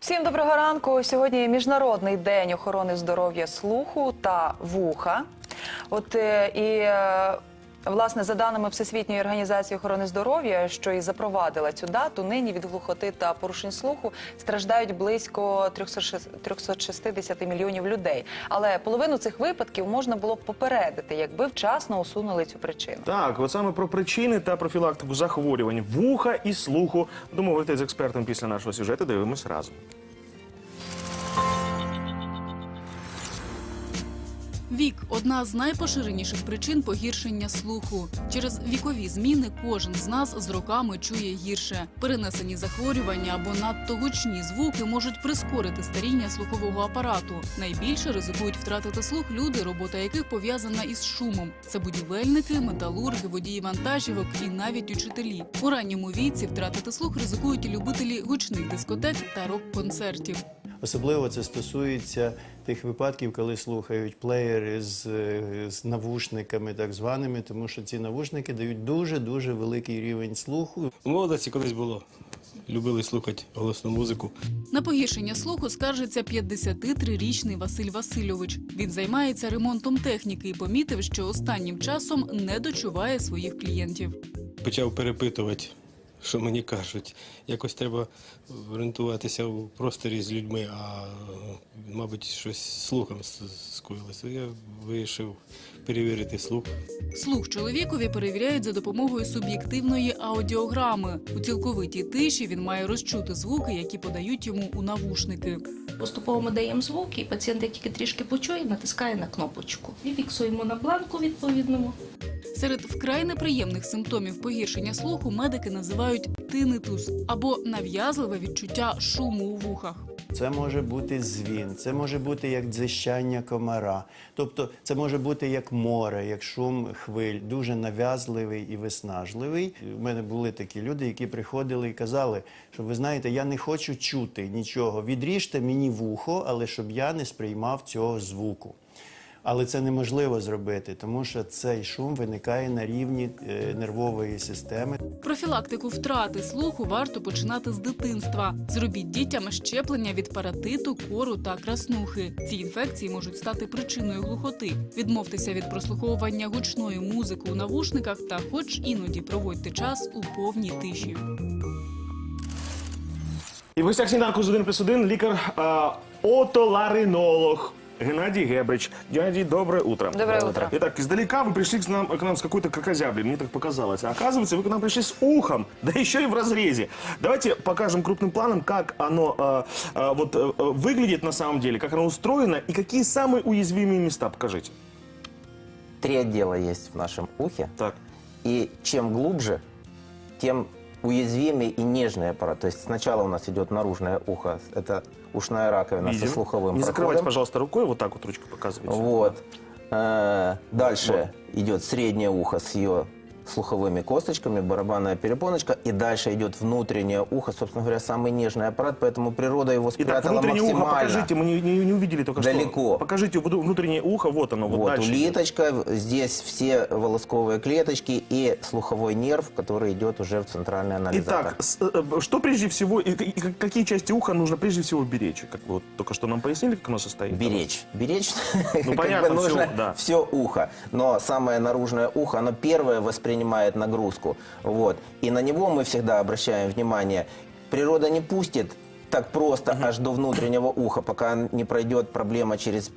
Всім доброго ранку. Сьогодні міжнародний день охорони здоров'я слуху та вуха. От е, і е, власне за даними Всесвітньої організації охорони здоров'я, що і запровадила цю дату, нині від глухоти та порушень слуху страждають близько 306 360 мільйонів людей. Але половину цих випадків можна було б попередити, якби вчасно усунули цю причину. Так, от саме про причини та профілактику захворювань вуха і слуху. Думаю, говорити з експертом після нашого сюжету дивимось разом. Вік одна з найпоширеніших причин погіршення слуху. Через вікові зміни кожен з нас з роками чує гірше. Перенесені захворювання або надто гучні звуки можуть прискорити старіння слухового апарату. Найбільше ризикують втратити слух люди, робота яких пов'язана із шумом. Це будівельники, металурги, водії вантажівок і навіть учителі. У ранньому віці втратити слух ризикують і любителі гучних дискотек та рок-концертів. Особливо це стосується тих випадків, коли слухають плеєри з, з навушниками, так званими, тому що ці навушники дають дуже дуже великий рівень слуху. У молодості колись було. Любили слухати голосну музику. На погіршення слуху скаржиться 53-річний Василь Васильович. Він займається ремонтом техніки і помітив, що останнім часом не дочуває своїх клієнтів. Почав перепитувати, що мені кажуть. Якось треба орієнтуватися у просторі з людьми, а мабуть, щось слухом скоїлося. Я вирішив перевірити слух. Слух чоловікові перевіряють за допомогою суб'єктивної аудіограми. У цілковитій тиші він має розчути звуки, які подають йому у навушники. Поступово ми даємо звук, і пацієнт, як тільки трішки почує, натискає на кнопочку. І фіксуємо на бланку відповідному. Серед вкрай неприємних симптомів погіршення слуху медики називають тинитус або нав'язливе відчуття шуму у вухах. Це може бути звін, це може бути як дзищання комара. Тобто це може бути як море, як шум хвиль, дуже нав'язливий і виснажливий. У мене були такі люди, які приходили і казали, що ви знаєте, я не хочу чути нічого. Відріжте мені вухо, але щоб я не сприймав цього звуку. Але це неможливо зробити, тому що цей шум виникає на рівні е, нервової системи. Профілактику втрати слуху варто починати з дитинства. Зробіть дітям щеплення від паратиту, кору та краснухи. Ці інфекції можуть стати причиною глухоти. Відмовтеся від прослуховування гучної музики у навушниках та, хоч іноді, проводьте час у повній тиші. І в гостях сніданку з 1 плюс 1 лікар а, отоларинолог Геннадий Гебрич. Геннадий, доброе утро. Доброе утро. Итак, издалека вы пришли к нам, к нам с какой-то крокозяблей, мне так показалось. А оказывается, вы к нам пришли с ухом, да еще и в разрезе. Давайте покажем крупным планом, как оно а, а, вот а, выглядит на самом деле, как оно устроено и какие самые уязвимые места. Покажите. Три отдела есть в нашем ухе. Так. И чем глубже, тем уязвимее и нежный аппарат. То есть сначала у нас идет наружное ухо, это ушная раковина Видим. со слуховым Не закрывайте, проходом. пожалуйста, рукой, вот так вот ручку показывайте. Вот. Э, Дальше идет среднее ухо с ее слуховыми косточками, барабанная перепоночка, и дальше идет внутреннее ухо, собственно говоря, самый нежный аппарат, поэтому природа его Итак, спрятала внутреннее ухо максимально. покажите, мы не, не- не увидели только что. Далеко. Покажите вну- внутреннее ухо, вот оно, вот, Вот дальше. идет. улиточка, здесь все волосковые клеточки и слуховой нерв, который идет уже в центральный анализатор. Итак, с- э, что прежде всего, и, как- какие части уха нужно прежде всего беречь? Как вы вот только что нам пояснили, как оно состоит? Беречь. Беречь Ну, как понятно, бы всё, нужно да. все ухо. Но самое наружное ухо, оно первое воспринимает нагрузку. Вот. И на него мы всегда обращаем внимание. Природа не пустит так просто аж до внутреннего уха, пока не пройдет проблема через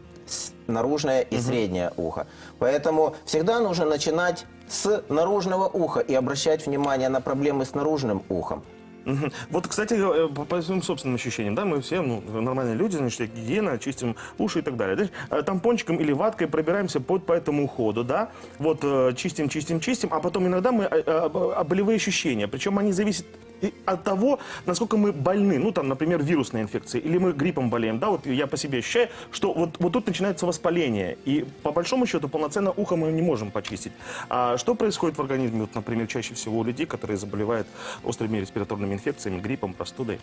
наружное и среднее ухо. Поэтому всегда нужно начинать с наружного уха и обращать внимание на проблемы с наружным ухом. Мгм. Вот, кстати, э, по, по своим собственным ощущениям, да, мы все ну, нормальные люди, значит, гигиена, чистим уши и так далее. Знаешь, э, тампончиком или ваткой пробираемся под, по этому уходу, да, вот э, чистим, чистим, чистим, а потом иногда мы э, э, а болевые ощущения, причем они зависят и от того, насколько мы больны, ну, там, например, вирусной инфекцией, или мы гриппом болеем, да, вот я по себе ощущаю, что вот, вот тут начинается воспаление, и по большому счету полноценно ухо мы не можем почистить. А что происходит в организме, вот, например, чаще всего у людей, которые заболевают острыми респираторными инфекциями, гриппом, простудой?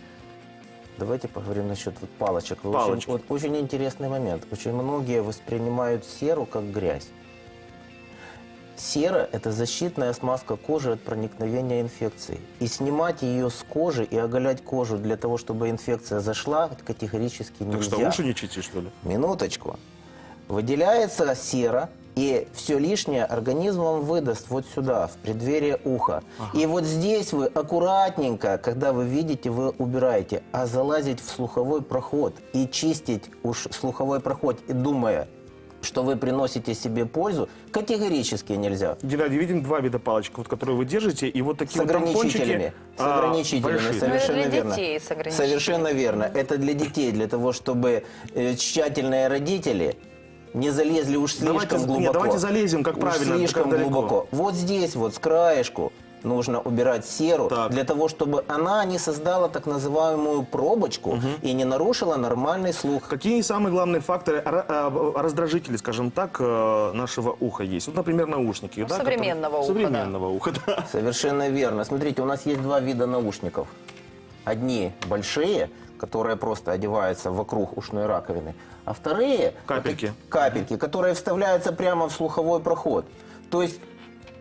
Давайте поговорим насчет вот палочек. Вы Палочки. Очень, вот очень интересный момент. Очень многие воспринимают серу как грязь. Сера – это защитная смазка кожи от проникновения инфекции. И снимать ее с кожи и оголять кожу для того, чтобы инфекция зашла, категорически Так нельзя. что, уши не чистишь, что ли? Минуточку. Выделяется сера, и все лишнее организм вам выдаст вот сюда, в преддверие уха. И вот здесь вы аккуратненько, когда вы видите, вы убираете. А залазить в слуховой проход и чистить уж слуховой проход, и думая, что вы приносите себе пользу, категорически нельзя. Геннадий, видим два вида палочек, вот, которые вы держите, и вот С такие вот тампончики, ограничителями. С а, ограничителями, большие. совершенно Ну, для верно. детей с ограничителями. Совершенно верно. Это для детей, для того, чтобы э, тщательные родители не залезли уж слишком Давайте- нет, глубоко. давайте залезем, как Уж правильно, слишком глубоко. Вот здесь вот, с краешку, нужно убирать серу, Так. для того, чтобы она не создала так называемую пробочку и не нарушила нормальный слух. Какие самые главные факторы а, раздражители, скажем так, э, нашего уха есть? Вот, например, наушники. да, современного которые- уха, Современного уха, да. Совершенно верно. Смотрите, у нас есть два вида наушников. Одни большие, которые просто одеваются вокруг ушной раковины, а вторые Капельки. вот капельки, которые вставляются прямо в слуховой проход. То есть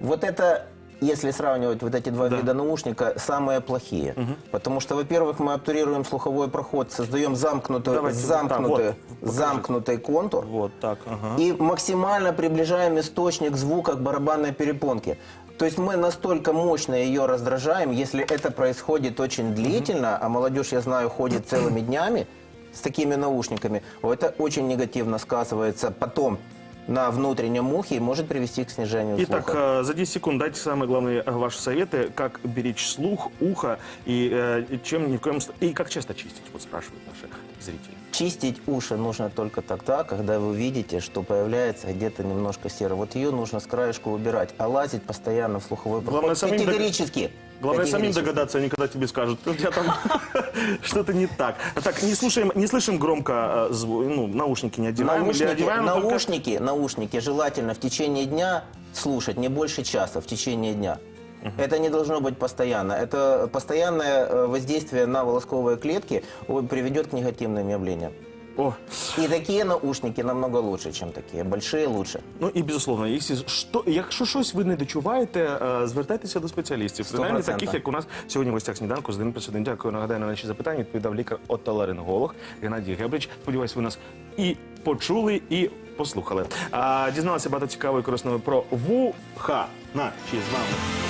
вот это, если сравнивать вот эти два Да. вида наушника, самые плохие. Потому что, во-первых, мы обтурируем слуховой проход, создаем замкнутый, Давайте вот замкнутый, вот, покажи. замкнутый контур. Вот так, ага. И максимально приближаем источник звука к барабанной перепонке. То есть мы настолько мощно ее раздражаем, если это происходит очень длительно, а молодежь, я знаю, ходит целыми днями с такими наушниками, это очень негативно сказывается потом на внутреннем ухе и может привести к снижению Итак, слуха. э, за 10 секунд дайте самые главные э, ваши советы, как беречь слух, ухо и э, и чем ни в коем случае... И как часто чистить, вот спрашивают наши зрители. Чистить уши нужно только тогда, когда вы видите, что появляется где-то немножко серы. Вот ее нужно с краешку убирать, а лазить постоянно в слуховой проход Главное, самим дог- категорически. Главное самим Категорически. догадаться, они когда тебе скажут, у тебя там что-то не так. А Так, не слушаем, не слышим громко э, зву- ну, наушники не одеваем или Наушники, одеваем, но только- наушники, наушники желательно в течение дня слушать не больше часа в течение дня. Это не должно быть постоянно. Это постоянное э, воздействие на волосковые клетки о, приведет к негативным явлениям. О, И такие наушники намного лучше, чем такие. Большие лучше. Ну і безусловно, якщо що, якщо щось ви не дочуваєте, е, звертайтеся до спеціалістів. Принаймні таких, як у нас сьогодні в гостях сніданку з 1 плюс 1. Дякую. Нагадаю, на наші запитання відповідав лікар-отоларинголог Геннадій Гебрич. Сподіваюсь, ви нас і почули, і послухали. А, дізналися багато цікавого і корисного про вуха. Наші з вами.